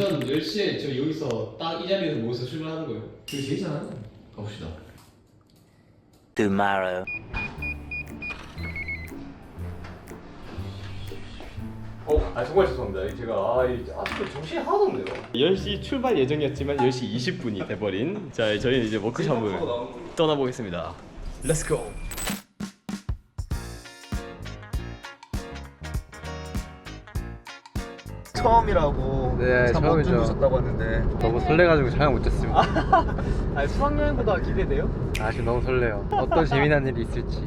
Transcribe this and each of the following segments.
오전 10시에 저 여기서 딱 이 자리에서 모여서 출발하는 거예요. 그게 제일 잘하네. 가봅시다. tomorrow. 어, 아 정말 죄송합니다. 제가 아, 이- 아직도 정신이 하나도 없네요. 10시 출발 예정이었지만 10시 20분이 돼버린 자 저희는 이제 워크숍을 떠나보겠습니다. Let's go. 처음이라고 네, 참 처음이죠. 멋진 오셨다고 하는데 너무 설레가지고 촬영 못했습니다. 아 수학여행보다 기대돼요? 아 지금 너무 설레요. 어떤 재미난 일이 있을지.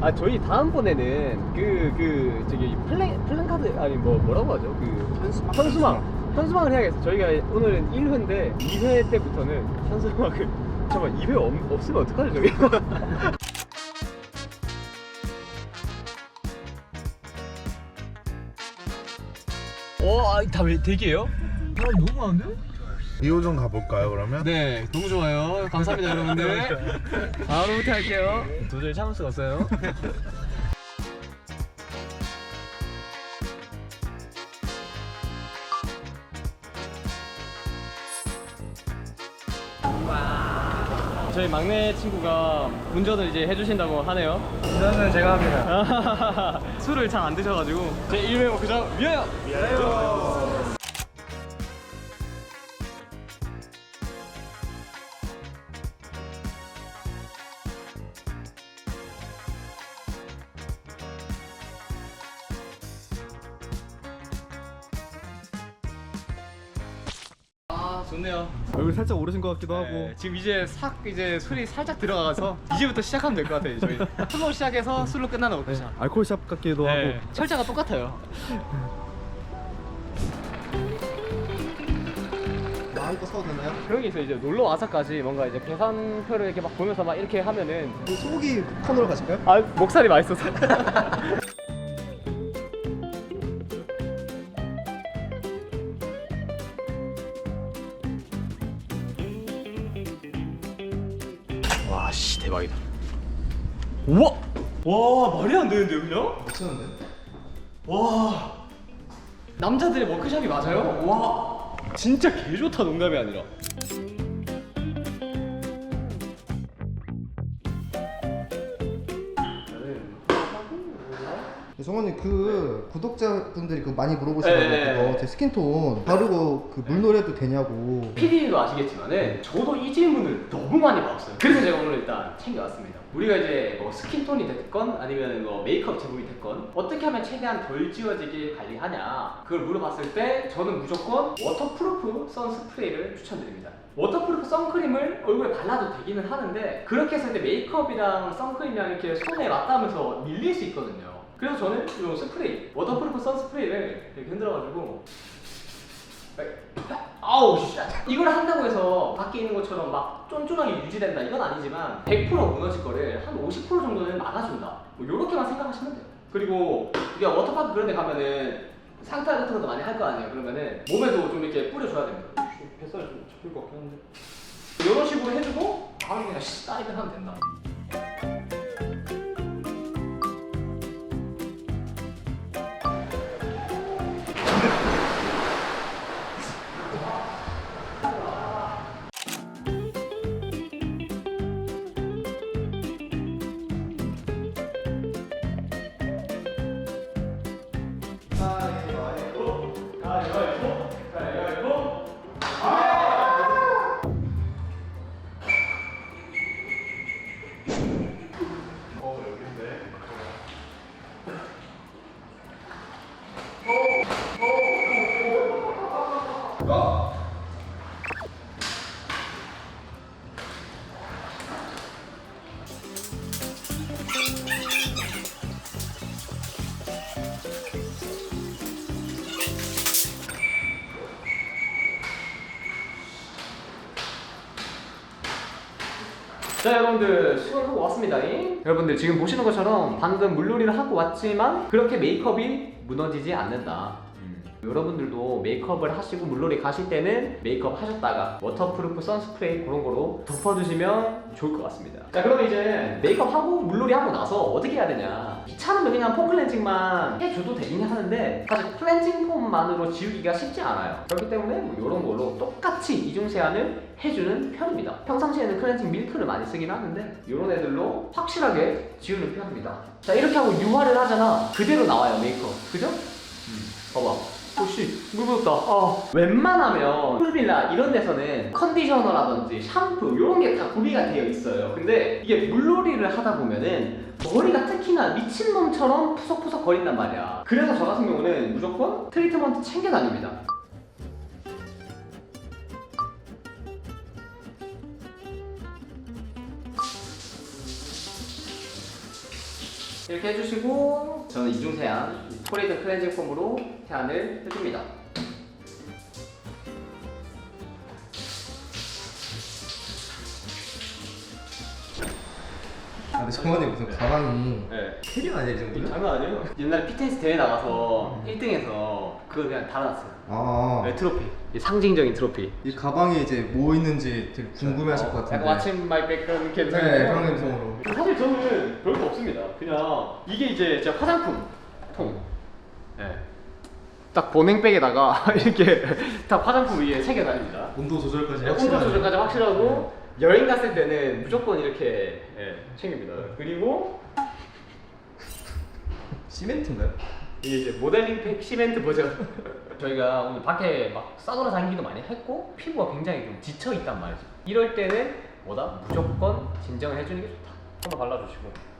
아 저희 다음번에는 그 그 저기 플랜 플랜카드 아니 뭐 뭐라고 하죠? 그 현수막 현수막 현수막을 해야겠어. 저희가 오늘은 1회인데 2회 때부터는 현수막을 잠깐 2회 없, 없으면 어떡하죠 저희? 어, 아, 다 왜 대기예요? 사람 너무 많은데? 2호점 가볼까요 그러면? 네, 너무 좋아요. 감사합니다, 여러분들. 바로부터 할게요. 도저히 참을 수가 없어요. 저희 막내 친구가 운전을 이제 해주신다고 하네요. 저는 제가 합니다. 술을 잘 안 드셔가지고 제 1회 목표자 위하여! 아 좋네요. 얼굴 살짝 오르신 것 같기도 네, 지금 이제 싹 이제 술이 살짝 들어가서 이제부터 시작하면 될 것 같아요 저희. 술로 시작해서 술로 끝나는 워크샵. 알콜샵 같기도 네, 철자가 똑같아요. 마음껏 사도 되나요? 그런 게 있어요. 이제 놀러 와서까지 뭔가 이제 계산표를 이렇게 막 보면서 막 이렇게 하면은 소고기 코너로 가실까요? 아 목살이 맛있어서. 와, 씨 대박이다. 우와, 와 말이 안 되는데요, 그냥? 미쳤는데? 와, 남자들의 워크샵이 맞아요? 와, 진짜 개 좋다 농담이 아니라. 성원님 그 구독자분들이 그 많이 물어보시더라고요 네. 그거 제 스킨톤 바르고 그 물놀이해도 되냐고 PD도 아시겠지만은 저도 이 질문을 너무 많이 받았어요. 그래서 제가 오늘 일단 챙겨왔습니다. 우리가 이제 뭐 스킨톤이 됐건 아니면 뭐 메이크업 제품이 됐건 어떻게 하면 최대한 덜 지워지게 관리하냐 그걸 물어봤을 때 저는 무조건 워터프루프 선스프레이를 추천드립니다. 워터프루프 선크림을 얼굴에 발라도 되기는 하는데 그렇게 했을 때 메이크업이랑 선크림이랑 이렇게 손에 맞닿으면서 밀릴 수 있거든요. 그래서 저는 이 스프레이 워터프루프 선스프레이를 이렇게 흔들어가지고 아우 씨. 이걸 한다고 해서 밖에 있는 것처럼 막 쫀쫀하게 유지된다. 이건 아니지만 100% 무너질 거를 한 50% 정도는 막아준다. 뭐 요렇게만 생각하시면 돼요. 그리고 우리가 워터파크 그런 데 가면은 상타 같은 것도 많이 할 거 아니에요. 그러면은 몸에도 좀 이렇게 뿌려줘야 됩니다. 뱃살이 좀 잡힐 것 같긴 한데. 이런 식으로 해주고 바로 그냥 다이빙 하면 된다 자 여러분들 수영하고 왔습니다 여러분들 지금 보시는 것처럼 방금 물놀이를 하고 왔지만 그렇게 메이크업이 무너지지 않는다 음. 여러분들도 메이크업을 하시고 물놀이 가실 때는 메이크업 하셨다가 워터프루프 선스프레이 그런 거로 덮어주시면 좋을 것 같습니다. 자 그럼 이제 메이크업 하고 물놀이 하고 나서 어떻게 해야 되냐? 귀찮으면 그냥 폼 클렌징만 해줘도 되긴 하는데 사실 클렌징 폼만으로 지우기가 쉽지 않아요. 그렇기 때문에 뭐 이런 걸로 똑같이 이중 세안을 해주는 편입니다. 평상시에는 클렌징 밀크를 많이 쓰긴 하는데 이런 애들로 확실하게 지우는 편입니다. 자 이렇게 하고 유화를 하잖아. 그대로 나와요 메이크업. 그죠? 봐봐. 물 묻었다. 아. 웬만하면 풀빌라 이런 데서는 컨디셔너라든지 샴푸 이런 게 다 구비가 되어 있어요. 근데 이게 물놀이를 하다 보면은 머리가 특히나 미친놈처럼 푸석푸석 거린단 말이야. 그래서 저 같은 경우는 무조건 트리트먼트 챙겨 다닙니다. 이렇게 해주시고 저는 이중 세안 포레이드 클렌징 폼으로 세안을 해줍니다. 근데 정원이 무슨 가방이 네. 캐리어 아니야 이 정도면? 장난 아니에요. 옛날에 피트니스 대회 나가서 1등해서 그거 그냥 달아놨어요. 아, 네, 트로피. 이 상징적인 트로피. 이 가방에 이제 뭐 있는지 되게 궁금해하실 것 같은데. 약간 왓츠 마이 백그라운드 네, 그런 감성으로. 사실 저는 별거 없습니다. 그냥 이게 이제 제 화장품 통. 네. 딱 보냉백에다가 이렇게 딱 화장품 위에 새겨 다닙니다. 온도 조절까지 네, 온도 조절까지 확실하고 여행 갔을 때는 무조건 이렇게 예, 챙깁니다. 그리고 시멘트인가요? 이게 이제 모델링 팩 시멘트 버전. 저희가 오늘 밖에 막 싸돌아다니기도 많이 했고 피부가 굉장히 좀 지쳐 있단 말이죠. 이럴 때는 뭐다 무조건 진정을 해주는 게 좋다. 한번 발라주시고.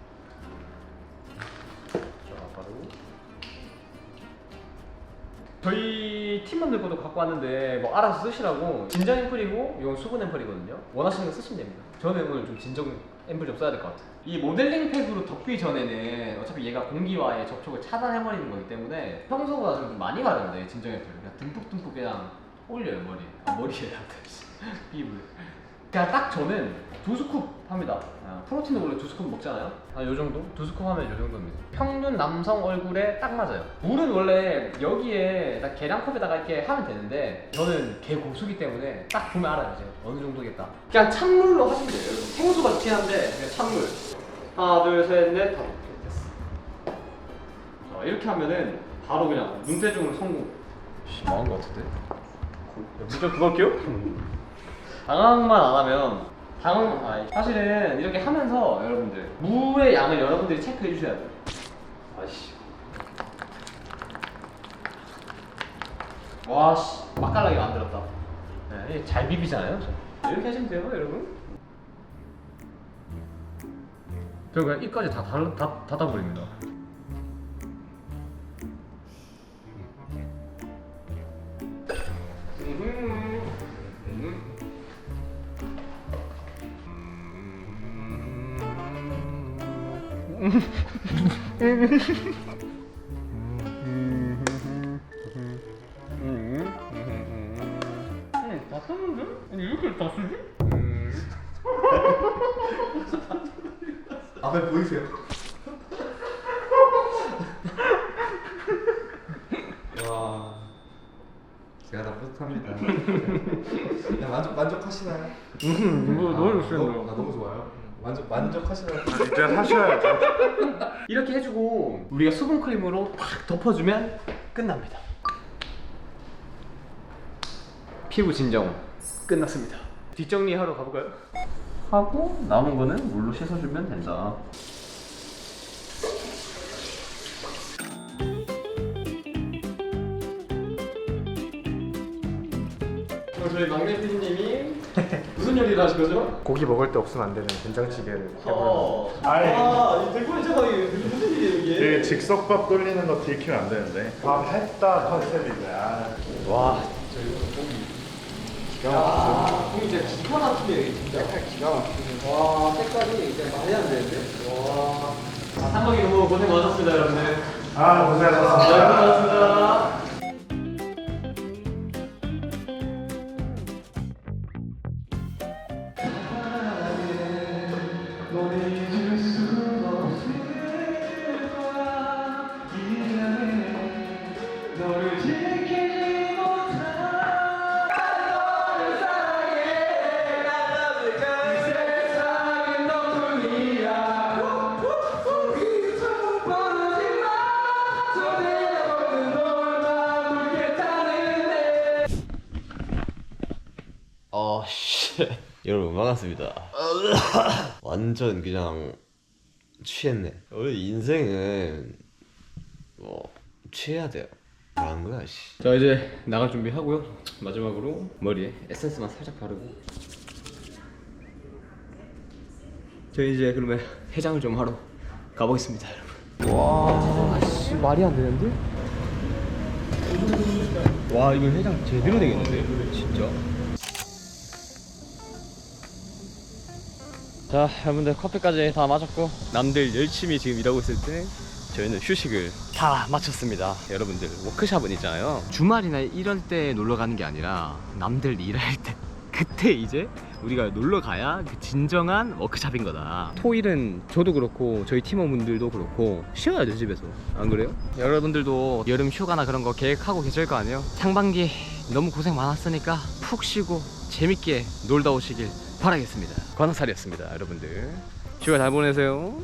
저희 팀원들 것도 갖고 왔는데 뭐 알아서 쓰시라고 진정 앰플이고 이건 수분 앰플이거든요. 원하시는 거 쓰시면 됩니다. 저는 오늘 좀 진정 앰플 좀 써야 될 것 같아요. 이 모델링 팩으로 덮기 전에는 어차피 얘가 공기와의 접촉을 차단해버리는 거기 때문에 평소보다 좀 많이 바르는데 진정 앰플 그냥 듬뿍듬뿍 그냥 올려요 머리에. 아 머리에 피부에. 그냥 딱 저는 두 스쿱 합니다. 아, 프로틴도 원래 두 스쿱 먹잖아요. 아, 요 정도? 두 스쿱 하면 요 정도입니다. 평균 남성 얼굴에 딱 맞아요. 물은 원래 여기에 딱 계량컵에다가 이렇게 하면 되는데 저는 개 고수기 때문에 딱 보면 알아요. 이제 어느 정도겠다. 그냥 찬물로 하시면 돼요. 여러분. 생수가 좋긴 한데 그냥 찬물. 하나, 둘, 셋, 넷, 다섯. 이렇게 됐어. 자, 이렇게 하면은 바로 그냥 눈대중으로 성공. 망한 것 같은데? 무조건 그거 할게요? 당황만 안 하면 당황 아니 사실은 이렇게 하면서 여러분들 물의 양을 여러분들이 체크해 주셔야 돼요. 아씨. 와씨. 맛깔나게 만들었다. 네, 잘 비비잖아요 저. 이렇게 하시면 돼요 여러분. 저 그냥 입까지 다 닫아버립니다 다 썼는데? 아니 이렇게 다 쓰지? 앞에 보이세요? 와, 제가 다 뿌듯합니다. 그냥 만족 만족하시나요? 뭐 아, 너무, 아, 너무 좋아요. 만족 만족하시나요? 이제 하셔야죠. 이렇게 해주고 우리가 수분 크림으로 탁 덮어주면 끝납니다. 피부 진정 끝났습니다. 뒷정리하러 가볼까요? 하고 남은 거는 물로 씻어주면 된다. 저희 막내 PD님이 무슨 요리를 하실 거죠? 고기 먹을 때 없으면 안 되는 된장찌개를 해보려고. 어. 아이. 아, 이 대구의 저기 무슨 일이에요 이게? 그 즉석밥 돌리는 거 들키면 안 되는데. 밥 했다 컨셉인데. 아. 와, 야, 공이 진짜 기가 막히네, 진짜. 기가 막히네. 와, 색깔이 진짜 말이 안 되는데? 와. 아, 삼박이 너무 고생 많았습니다, 여러분들. 아 고생하셨습니다. 네, 고생하셨습니다. 반갑습니다. 완전 그냥 취했네. 원래 인생은 뭐, 취해야 돼요. 그런 거야, 씨. 자 이제 나갈 준비하고요 마지막으로 머리에 에센스만 살짝 바르고 저희 이제 그러면 해장을 좀 하러 가보겠습니다 여러분 와 씨 말이 안 되는데? 와 이거 해장 제대로 되겠는데 진짜 자 여러분들 커피까지 다 마셨고. 남들 열심히 지금 일하고 있을 때 저희는 휴식을 다 마쳤습니다. 여러분들 워크샵은 있잖아요. 주말이나 이럴 때 놀러 가는 게 아니라 남들 일할 때 그때 이제 우리가 놀러 가야 그 진정한 워크샵인 거다. 토일은 저도 그렇고 저희 팀원분들도 그렇고 쉬어야죠 집에서. 안 그래요? 여러분들도 여름 휴가나 그런 거 계획하고 계실 거 아니에요? 상반기 너무 고생 많았으니까 푹 쉬고 재밌게 놀다 오시길 바라겠습니다. 관악살이었습니다 여러분들. 휴가 잘 보내세요